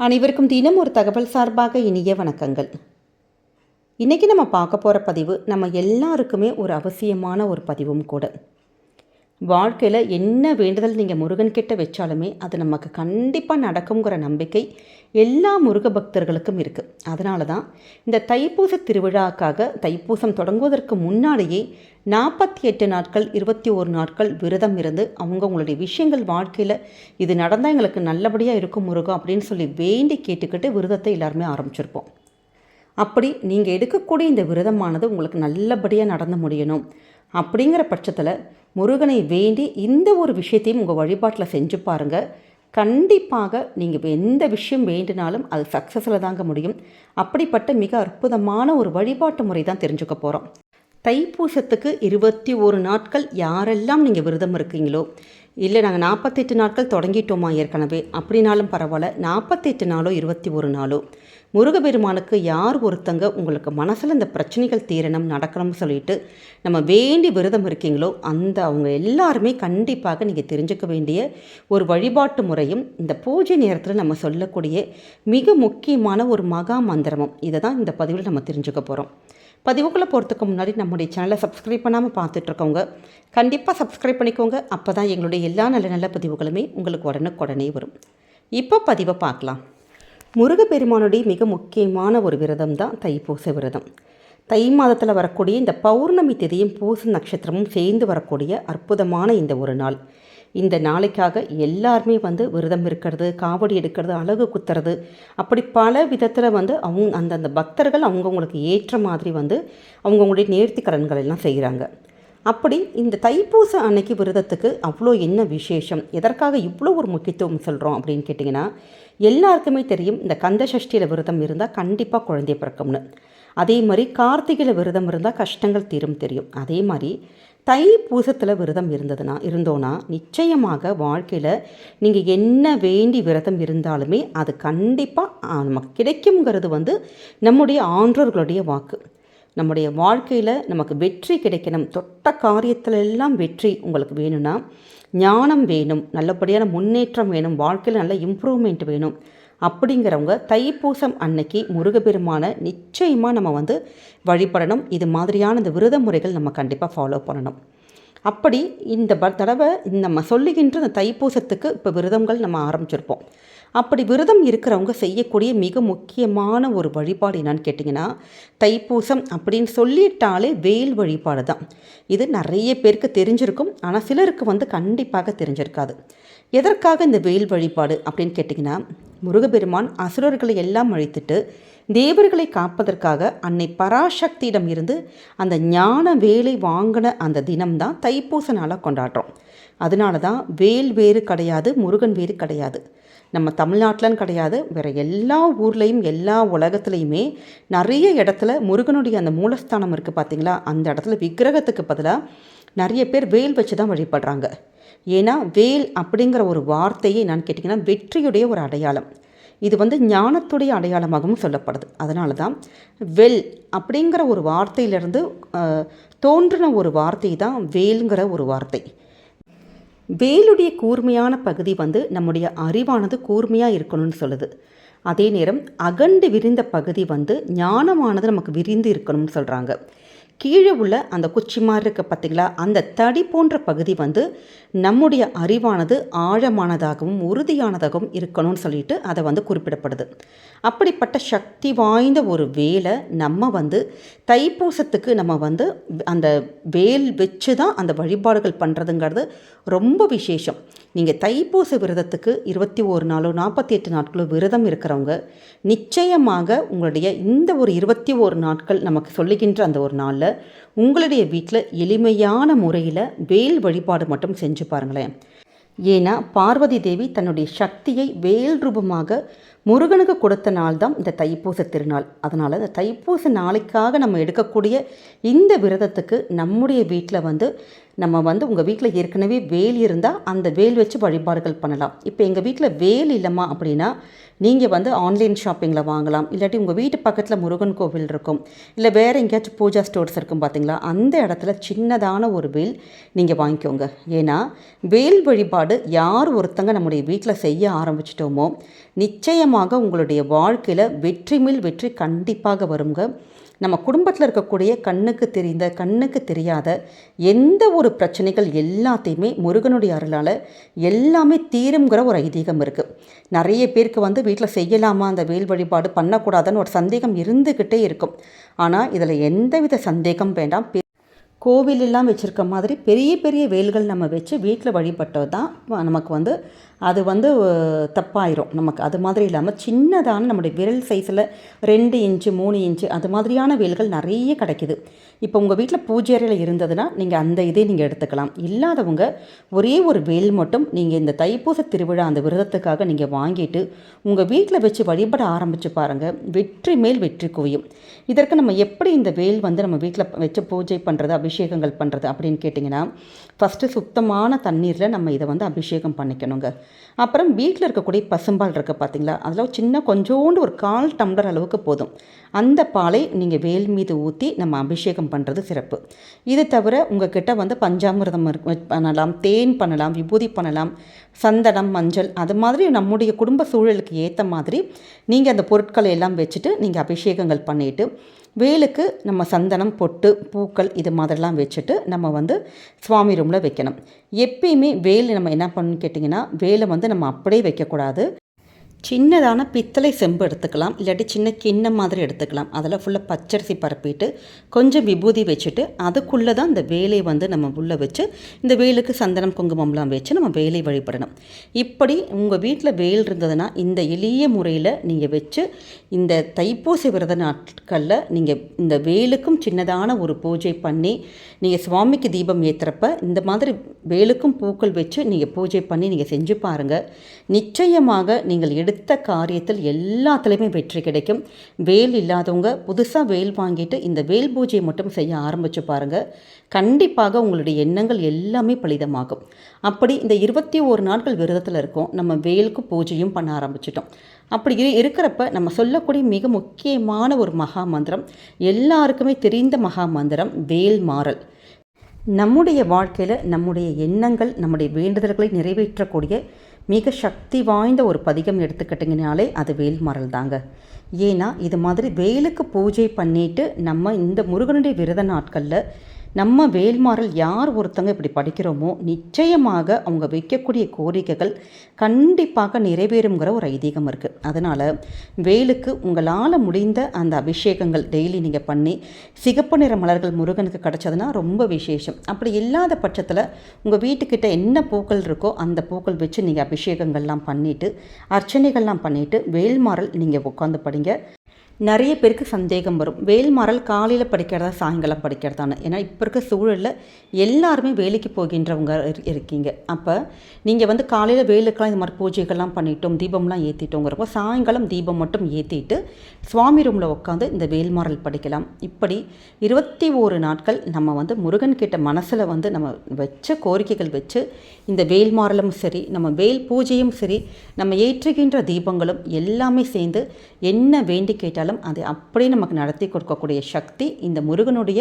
அனைவருக்கும் தினம் ஒரு தகவல் சார்பாக இனிய வணக்கங்கள். இன்றைக்கி நம்ம பார்க்க போகிற பதிவு நம்ம எல்லாருக்குமே ஒரு அவசியமான ஒரு பதிவும் கூட. வாழ்க்கையில் என்ன வேண்டுதல் நீங்கள் முருகன் கிட்ட வச்சாலுமே அது நமக்கு கண்டிப்பாக நடக்குங்கிற நம்பிக்கை எல்லா முருக பக்தர்களுக்கும் இருக்குது அதனால தான் இந்த தைப்பூச திருவிழாக்காக தைப்பூசம் தொடங்குவதற்கு முன்னாலேயே நாற்பத்தி எட்டு நாட்கள் இருபத்தி ஒரு நாட்கள் விரதம் இருந்து அவங்கவுங்களுடைய விஷயங்கள் வாழ்க்கையில் இது நடந்தால் எங்களுக்கு நல்லபடியாக இருக்கும் முருகன் அப்படின்னு சொல்லி வேண்டி கேட்டுக்கிட்டு விரதத்தை எல்லாருமே ஆரம்பிச்சிருப்போம். அப்படி நீங்கள் எடுக்கக்கூடிய இந்த விரதமானது உங்களுக்கு நல்லபடியாக நடந்து முடியணும் அப்படிங்கிற பட்சத்தில் முருகனை வேண்டி இந்த ஒரு விஷயத்தையும் உங்கள் வழிபாட்டில் செஞ்சு பாருங்கள் கண்டிப்பாக நீங்கள் எந்த விஷயம் வேண்டினாலும் அது சக்ஸஸில் தாங்க முடியும். அப்படிப்பட்ட மிக அற்புதமான ஒரு வழிபாட்டு முறை தான் தெரிஞ்சுக்க போகிறோம் தைப்பூசத்துக்கு இருபத்தி ஒரு நாட்கள் யாரெல்லாம் நீங்கள் விரதம் இருக்கீங்களோ இல்லை நாங்கள் நாற்பத்தெட்டு நாட்கள் தொடங்கிட்டோமா ஏற்கனவே. அப்படின்னாலும் பரவாயில்ல நாற்பத்தெட்டு நாளோ இருபத்தி ஒரு நாளோ. முருகபெருமானுக்கு யார் ஒருத்தங்க உங்களுக்கு மனசில் இந்த பிரச்சனைகள் தீரணும் நடக்கணும்னு சொல்லிட்டு நம்ம வேண்டி விரதம் இருக்கீங்களோ அந்த அவங்க எல்லாருமே கண்டிப்பாக நீங்கள் தெரிஞ்சுக்க வேண்டிய ஒரு வழிபாட்டு முறையும் இந்த பூஜை நேரத்தில் நம்ம சொல்லக்கூடிய மிக முக்கியமான ஒரு மகா மந்திரமும். இதை தான் இந்த பதிவில் நம்ம தெரிஞ்சுக்க போகிறோம் பதிவுக்குள்ளே போகிறதுக்கு முன்னாடி நம்முடைய சேனலை சப்ஸ்கிரைப் பண்ணாமல் பார்த்துட்ருக்கவங்க கண்டிப்பாக சப்ஸ்கிரைப் பண்ணிக்கோங்க. அப்போ தான் எங்களுடைய எல்லா நல்ல நல்ல பதிவுகளுமே உங்களுக்கு உடனுக்குடனே வரும். இப்போ பதிவை பார்க்கலாம். முருகப்பெருமானுடைய மிக முக்கியமான ஒரு விரதம் தான் தைப்பூச விரதம். தை மாதத்தில் வரக்கூடிய இந்த பௌர்ணமி திதியும் பூச நட்சத்திரமும் சேர்ந்து வரக்கூடிய அற்புதமான இந்த ஒரு நாள். இந்த நாளைக்காக எல்லாருமே வந்து விரதம் இருக்கிறது காவடி எடுக்கிறது அழகு குத்துறது. அப்படி பல விதத்தில் வந்து அவங்க அந்தந்த பக்தர்கள் அவங்கவுங்களுக்கு ஏற்ற மாதிரி வந்து அவங்கவுங்களுடைய நேர்த்தி கடன்கள் எல்லாம் செய்கிறாங்க அப்படி இந்த தைப்பூச அன்னைக்கு விரதத்துக்கு அவ்வளோ என்ன விசேஷம்? எதற்காக இவ்வளோ ஒரு முக்கியத்துவம் சொல்கிறோம் அப்படின்னு கேட்டிங்கன்னா எல்லாருக்குமே தெரியும் இந்த கந்த சஷ்டியில் விரதம் இருந்தால் கண்டிப்பாக குழந்தை பிறக்கும்னு. அதே மாதிரி கார்த்திகையில் விரதம் இருந்தால் கஷ்டங்கள் தீரும் தெரியும். அதே மாதிரி தை பூசத்தில் விரதம் இருந்ததுன்னா இருந்தோன்னா நிச்சயமாக வாழ்க்கையில் நீங்கள் என்ன வேண்டி விரதம் இருந்தாலுமே அது கண்டிப்பாக நமக்கு கிடைக்குங்கிறது வந்து நம்முடைய ஆன்றோர்களுடைய வாக்கு. நம்முடைய வாழ்க்கையில் நமக்கு வெற்றி கிடைக்கணும். தொட்ட காரியத்தில் எல்லாம் வெற்றி உங்களுக்கு வேணும்னா ஞானம் வேணும் நல்லபடியான முன்னேற்றம் வேணும் வாழ்க்கையில் நல்ல இம்ப்ரூவ்மெண்ட் வேணும். அப்படிங்கிறவங்க தைப்பூசம் அன்னைக்கு முருகப்பெருமானை நிச்சயமாக நம்ம வந்து வழிபடணும். இது மாதிரியான இந்த விரத முறைகள் நம்ம கண்டிப்பாக ஃபாலோ பண்ணணும். அப்படி இந்த ப தடவை நம்ம சொல்லுகின்ற இந்த தைப்பூசத்துக்கு இப்போ விரதங்கள் நம்ம ஆரம்பிச்சிருப்போம். அப்படி விரதம் இருக்கிறவங்க செய்யக்கூடிய மிக முக்கியமான ஒரு வழிபாடு என்னன்னு கேட்டிங்கன்னா தைப்பூசம் அப்படின்னு சொல்லிட்டாலே வேல் வழிபாடு தான். இது நிறைய பேருக்கு தெரிஞ்சிருக்கும். ஆனால் சிலருக்கு வந்து கண்டிப்பாக தெரிஞ்சிருக்காது. எதற்காக இந்த வேல் வழிபாடு அப்படின்னு கேட்டிங்கன்னா முருகபெருமான் அசுரர்களை எல்லாம் அழித்துட்டு தேவர்களை காப்பதற்காக அன்னை பராசக்தியிடம் இருந்து அந்த ஞான வேலை வாங்கின அந்த தினம்தான் தைப்பூச நாளாக கொண்டாடுறோம். அதனால தான் வேல் வேறு கிடையாது முருகன் வேறு கிடையாது. நம்ம தமிழ்நாட்டிலன்னு கிடையாது வேறு எல்லா ஊர்லேயும் எல்லா உலகத்துலேயுமே நிறைய இடத்துல முருகனுடைய அந்த மூலஸ்தானம் இருக்குது பார்த்தீங்களா அந்த இடத்துல விக்கிரகத்துக்கு பதிலாக நிறைய பேர் வேல் வச்சு தான் வழிபடுறாங்க. ஏன்னா வேல் அப்படிங்கிற ஒரு வார்த்தையை நான் கேட்டிங்கன்னா வெற்றியுடைய ஒரு அடையாளம். இது வந்து ஞானத்துடைய அடையாளமாகவும் சொல்லப்படுது. அதனால தான் வெல் அப்படிங்கிற ஒரு வார்த்தையிலிருந்து தோன்றின ஒரு வார்த்தை தான் வேலுங்கிற ஒரு வார்த்தை. வேலுடைய கூர்மையான பகுதி வந்து நம்முடைய அறிவானது கூர்மையாக இருக்கணும்னு சொல்லுது. அதே நேரம் அகண்டு விரிந்த பகுதி வந்து ஞானமானது நமக்கு விரிந்து இருக்கணும்னு சொல்கிறாங்க கீழே உள்ள அந்த குச்சி மாதிரி இருக்க பார்த்திங்களா? அந்த தடி போன்ற பகுதி வந்து நம்முடைய அறிவானது ஆழமானதாகவும் உறுதியானதாகவும் இருக்கணும்னு சொல்லிட்டு அதை வந்து குறிப்பிடப்படுது. அப்படிப்பட்ட சக்தி வாய்ந்த ஒரு வேலை நம்ம வந்து தைப்பூசத்துக்கு நம்ம வந்து அந்த வேல் வச்சு தான் அந்த வழிபாடுகள் பண்ணுறதுங்கிறது ரொம்ப விசேஷம். நீங்கள் தைப்பூச விரதத்துக்கு இருபத்தி ஒரு நாளோ நாற்பத்தி எட்டு நாட்களோ விரதம் இருக்கிறவங்க நிச்சயமாக உங்களுடைய இந்த ஒரு இருபத்தி ஒரு நாட்கள் நமக்கு சொல்லுகின்ற அந்த ஒரு நாளில் உங்களுடைய வீட்டில் எளிமையான முறையில் வேல் வழிபாடு மட்டும் செஞ்சு பாருங்களேன். ஏன்னா பார்வதி தேவி தன்னுடைய சக்தியை வேல் ரூபமாக முருகனுக்கு கொடுத்த நாள் தான் இந்த தைப்பூச திருநாள். அதனால் இந்த தைப்பூச நாளைக்காக நம்ம எடுக்கக்கூடிய இந்த விரதத்துக்கு நம்முடைய வீட்டில் வந்து நம்ம வந்து உங்கள் வீட்டில் ஏற்கனவே வேல் இருந்தால் அந்த வேல் வச்சு வழிபாடுகள் பண்ணலாம். இப்போ எங்கள் வீட்டில் வேல் இல்லைம்மா அப்படின்னா நீங்கள் வந்து ஆன்லைன் ஷாப்பிங்கில் வாங்கலாம். இல்லாட்டி உங்கள் வீட்டு பக்கத்தில் முருகன் கோவில் இருக்கும். இல்லை வேறு எங்கேயாச்சும் பூஜா ஸ்டோர்ஸ் இருக்கும் பார்த்தீங்களா அந்த இடத்துல சின்னதான ஒரு வேல் நீங்கள் வாங்கிக்கோங்க. ஏன்னா வேல் வழிபாடு யார் ஒருத்தங்க நம்முடைய வீட்டில் செய்ய ஆரம்பிச்சிட்டோமோ நிச்சயமாக உங்களுடைய வாழ்க்கையில் வெற்றி மேல் வெற்றி கண்டிப்பாக வருங்க. நம்ம குடும்பத்தில் இருக்கக்கூடிய கண்ணுக்கு தெரிந்த கண்ணுக்கு தெரியாத எந்த ஒரு பிரச்சனைகள் எல்லாத்தையுமே முருகனுடைய அருளால் எல்லாமே தீருங்கிற ஒரு ஐதீகம் இருக்குது நிறைய பேருக்கு வந்து வீட்டில் செய்யலாமா அந்த வேல் வழிபாடு பண்ணக்கூடாதுன்னு ஒரு சந்தேகம் இருந்துக்கிட்டே இருக்கும். ஆனால் இதில் எந்தவித சந்தேகம் வேண்டாம். கோவிலெல்லாம் வச்சுருக்க மாதிரி பெரிய பெரிய வேல்கள் நம்ம வச்சு வீட்டில் வழிபட்டது தான் நமக்கு வந்து அது வந்து தப்பாயிரும். நமக்கு அது மாதிரி இல்லாமல் சின்னதான நம்முடைய விரல் சைஸில் ரெண்டு இன்ச்சு மூணு இன்ச்சு அது மாதிரியான வேல்கள் நிறைய கிடைக்கிது. இப்போ உங்கள் வீட்டில் பூஜை அறையில் இருந்ததுன்னா நீங்கள் அந்த இதே நீங்கள் எடுத்துக்கலாம். இல்லாதவங்க ஒரே ஒரு வேல் மட்டும் நீங்கள் இந்த தைப்பூச திருவிழா அந்த விரதத்துக்காக நீங்கள் வாங்கிட்டு உங்கள் வீட்டில் வச்சு வழிபட ஆரம்பித்து பாருங்கள் வெற்றி மேல் வெற்றி குவியும். இதற்கு நம்ம எப்படி இந்த வேல் வந்து நம்ம வீட்டில் வச்சு பூஜை பண்ணுறது அபிஷேகங்கள் பண்ணுறது அப்படின்னு கேட்டிங்கன்னா ஃபஸ்ட்டு சுத்தமான தண்ணீரில் நம்ம இதை வந்து அபிஷேகம் பண்ணிக்கணுங்க. அப்புறம் வீட்டில் இருக்கக்கூடிய பசும்பால் இருக்குது பார்த்தீங்களா அதில் சின்ன கொஞ்சோண்டு ஒரு கால் டம்ளர் அளவுக்கு போதும். அந்த பாலை நீங்கள் வேல் மீது ஊற்றி நம்ம அபிஷேகம் பண்ணுறது சிறப்பு. இது தவிர உங்கள் கிட்ட வந்து பஞ்சாமிரதம் பண்ணலாம் தேன் பண்ணலாம் விபூதி பண்ணலாம் சந்தனம் மஞ்சள் அது மாதிரி நம்முடைய குடும்ப சூழலுக்கு ஏற்ற மாதிரி நீங்கள் அந்த பொருட்களை எல்லாம் வச்சுட்டு நீங்கள் அபிஷேகங்கள் பண்ணிவிட்டு வேலுக்கு நம்ம சந்தனம் பொட்டு பூக்கள் இது மாதிரிலாம் வச்சுட்டு நம்ம வந்து சுவாமி ரூமில் வைக்கணும். எப்பயுமே வேல் நம்ம என்ன பண்ணணும்னு கேட்டிங்கன்னா வேலை வந்து நம்ம அப்படியே வைக்கக்கூடாது. சின்னதான பித்தளை செம்பு எடுத்துக்கலாம். இல்லாட்டி சின்ன கிண்ணம் மாதிரி எடுத்துக்கலாம். அதில் ஃபுல்லாக பச்சரிசி பரப்பிட்டு கொஞ்சம் விபூதி வச்சுட்டு அதுக்குள்ளே தான் இந்த வேலையை வந்து நம்ம உள்ளே வச்சு இந்த வேலுக்கு சந்தனம் குங்குமம்லாம் வச்சு நம்ம வேலை வழிபடணும். இப்படி உங்கள் வீட்டில் வேல் இருந்ததுன்னா இந்த எளிய முறையில் நீங்கள் வச்சு இந்த தைப்பூசி விரத நாட்களில் நீங்கள் இந்த வேலுக்கும் சின்னதான ஒரு பூஜை பண்ணி நீங்கள் சுவாமிக்கு தீபம் ஏற்றுறப்ப இந்த மாதிரி வேலுக்கும் பூக்கள் வச்சு நீங்கள் பூஜை பண்ணி நீங்கள் செஞ்சு பாருங்கள் நிச்சயமாக நீங்கள் எடு எடுத்த காரியத்தில் எல்லாத்துலேயுமே வெற்றி கிடைக்கும். வேல் இல்லாதவங்க புதுசாக வேல் வாங்கிட்டு இந்த வேல் பூஜையை மட்டும் செய்ய ஆரம்பித்து பாருங்கள் கண்டிப்பாக உங்களுடைய எண்ணங்கள் எல்லாமே பலிதமாகும். அப்படி இந்த இருபத்தி ஓரு நாட்கள் விரதத்தில் இருக்கோம். நம்ம வேலுக்கு பூஜையும் பண்ண ஆரம்பிச்சிட்டோம். அப்படி இருக்கிறப்ப நம்ம சொல்லக்கூடிய மிக முக்கியமான ஒரு மகா மந்திரம் எல்லாருக்குமே தெரிந்த மகா மந்திரம் வேல் மாறல். நம்முடைய வாழ்க்கையில் நம்முடைய எண்ணங்கள் நம்முடைய வேண்டுதல்களை நிறைவேற்றக்கூடிய மிக சக்தி வாய்ந்த ஒரு பதிகம் எடுத்துக்கிட்டிங்கனாலே அது வேல்மரல் தாங்க. ஏன்னா இது மாதிரி வேலுக்கு பூஜை பண்ணிவிட்டு நம்ம இந்த முருகனுடைய விரத நாட்களில் நம்ம வேல்மாறல் யார் ஒருத்தங்க இப்படி படிக்கிறோமோ நிச்சயமாக அவங்க வைக்கக்கூடிய கோரிக்கைகள் கண்டிப்பாக நிறைவேறுங்கிற ஒரு ஐதீகம் இருக்குது அதனால் வேலுக்கு உங்களால் முடிந்த அந்த அபிஷேகங்கள் டெய்லி நீங்கள் பண்ணி சிகப்பு நிற மலர்கள் முருகனுக்கு கிடச்சதுன்னா ரொம்ப விசேஷம். அப்படி இல்லாத பட்சத்தில் உங்கள் வீட்டுக்கிட்ட என்ன பூக்கள் இருக்கோ அந்த பூக்கள் வச்சு நீங்கள் அபிஷேகங்கள்லாம் பண்ணிவிட்டு அர்ச்சனைகள்லாம் பண்ணிவிட்டு வேல்மாறல் நீங்கள் உட்காந்து படிங்க. நிறைய பேருக்கு சந்தேகம் வரும். வேல்மரல் காலையில் படிக்கிறதா சாயங்காலம் படிக்கிறதான்னு. ஏன்னா இப்போ இருக்க சூழலில் எல்லாருமே வேலைக்கு போகின்றவங்க இருக்கீங்க. அப்போ நீங்கள் வந்து காலையில் வேலுக்கெல்லாம் இந்த மாதிரி பூஜைகள்லாம் பண்ணிட்டோம் தீபம்லாம் ஏற்றிட்டோங்கிறப்போ சாயங்காலம் தீபம் மட்டும் ஏற்றிட்டு சுவாமி ரூமில் உட்காந்து இந்த வேல்மாரல் படிக்கலாம். இப்படி இருபத்தி ஓரு நாட்கள் நம்ம வந்து முருகன் கிட்ட மனசில் வந்து நம்ம வச்ச கோரிக்கைகள் வச்சு இந்த வேல்மாறலும் சரி நம்ம வேல் பூஜையும் சரி நம்ம ஏற்றுகின்ற தீபங்களும் எல்லாமே சேர்ந்து என்ன வேண்டி கேட்டாலும் அதை அப்படியே நமக்கு நடத்தி கொடுக்கக்கூடிய சக்தி இந்த முருகனுடைய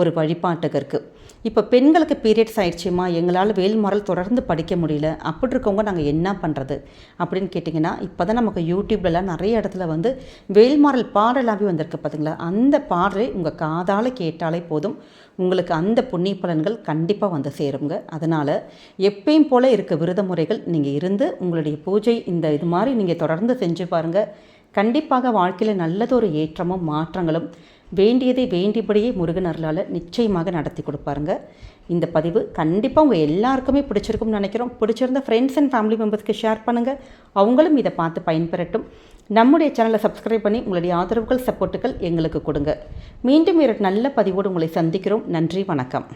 ஒரு வழிபாட்டுக்கு இருக்குது இப்போ பெண்களுக்கு பீரியட்ஸ் ஆயிடுச்சுமா? எங்களால் வேல்மரல் தொடர்ந்து படிக்க முடியல. அப்படி இருக்கவங்க நாங்கள் என்ன பண்ணுறது அப்படின்னு கேட்டிங்கன்னா இப்போ தான் நமக்கு யூடியூப்லலாம் நிறைய இடத்துல வந்து வேல்மாரல் பாடலாகவே வந்திருக்கு பார்த்தீங்களா அந்த பாடலை உங்கள் காதால் கேட்டாலே போதும். உங்களுக்கு அந்த புண்ணிய பலன்கள் கண்டிப்பாக வந்து சேருங்க. அதனால் எப்பயும் போல் இருக்க விரத முறைகள் நீங்கள் இருந்து உங்களுடைய பூஜை இந்த இது மாதிரி நீங்கள் தொடர்ந்து செஞ்சு பாருங்கள் கண்டிப்பாக வாழ்க்கையில் நல்லதொரு ஏற்றமும் மாற்றங்களும் வேண்டியதை வேண்டியபடியே முருகன் அருளால் நிச்சயமாக நடத்தி கொடுப்பாருங்க. இந்த பதிவு கண்டிப்பாக உங்கள் எல்லாருக்குமே பிடிச்சிருக்கும்னு நினைக்கிறோம். பிடிச்சிருந்த ஃப்ரெண்ட்ஸ் அண்ட் ஃபேமிலி மெம்பர்ஸ்க்கு ஷேர் பண்ணுங்கள் அவங்களும் இதை பார்த்து பயன்பெறட்டும். நம்முடைய சேனலை சப்ஸ்கிரைப் பண்ணி உங்களுடைய ஆதரவுகள் சப்போர்ட்டுகள் எங்களுக்கு கொடுங்க. மீண்டும் இரண்டு நல்ல பதிவோடு உங்களை சந்திக்கிறோம். நன்றி வணக்கம்.